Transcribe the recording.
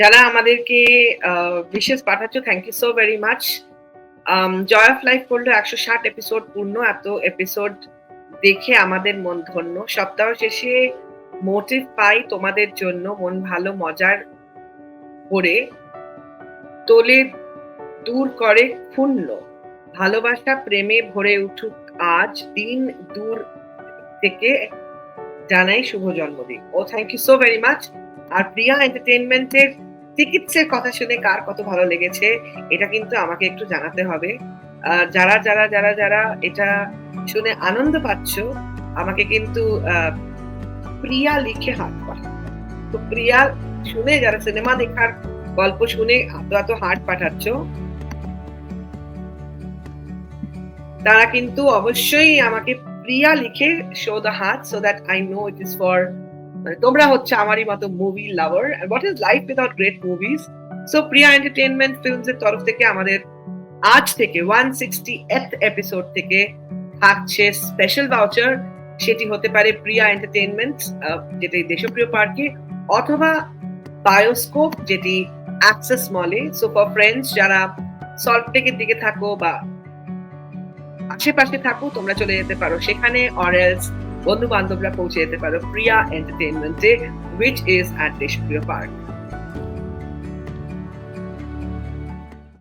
যারা আমাদেরকে বিশেষ পাঠাচ্ছ thank you so very much joy of life করল একশো ষাট এপিসোড পূর্ণ, এত এপিসোড দেখে আমাদের মন ধন্য। সপ্তাহ শেষে মোটিভ পাই তোমাদের জন্য, মন ভালো, মজার করে। তোলে দূর করে ক্ষুণ্ণ। ভালোবাসা প্রেমে ভরে উঠুক আজ, দিন দূর থেকে জানাই শুভ জন্মদিন। ও thank you so very much আর প্রিয়া এন্টারটেনমেন্টের টিকিটসের কথা শুনে কার কত ভালো লেগেছে, এটা কিন্তু আমাকে একটু জানাতে হবে। যারা যারা যারা যারা এটা শুনে আনন্দ পাচ্ছ, আমাকে কিন্তু প্রিয়া লিখে হাত তো প্রিয়া শুনে, যারা সিনেমা দেখার গল্প শুনে এত এত হার্ট পাঠাচ্ছ, তারা কিন্তু অবশ্যই আমাকে প্রিয়া লিখে শো দ্য হাত so that I know it is for তোমরা হচ্ছে আমারই মতো movie lover what is life without great movies so Priya entertainment films এর তরফ থেকে আমাদের আজ থেকে ওয়ান সিক্সটি এপিসোড থেকে থাকছে স্পেশাল ভাউচার সেটি হতে পারে প্রিয়া এন্টারটেনমেন্ট যেটি দেশপ্রিয় পার্কে, অথবা বায়োস্কোপ যেটি অ্যাক্সেস মলে সো ফর ফ্রেন্ডস যারা সল্ট টেকের দিকে থাকো বা আশেপাশে থাকো, তোমরা চলে যেতে পারো। সেখানে অরেলস বন্ধু বান্ধবরা পৌঁছে যেতে পারো Priya এন্টারটেনমেন্টে which is at Deshapriya park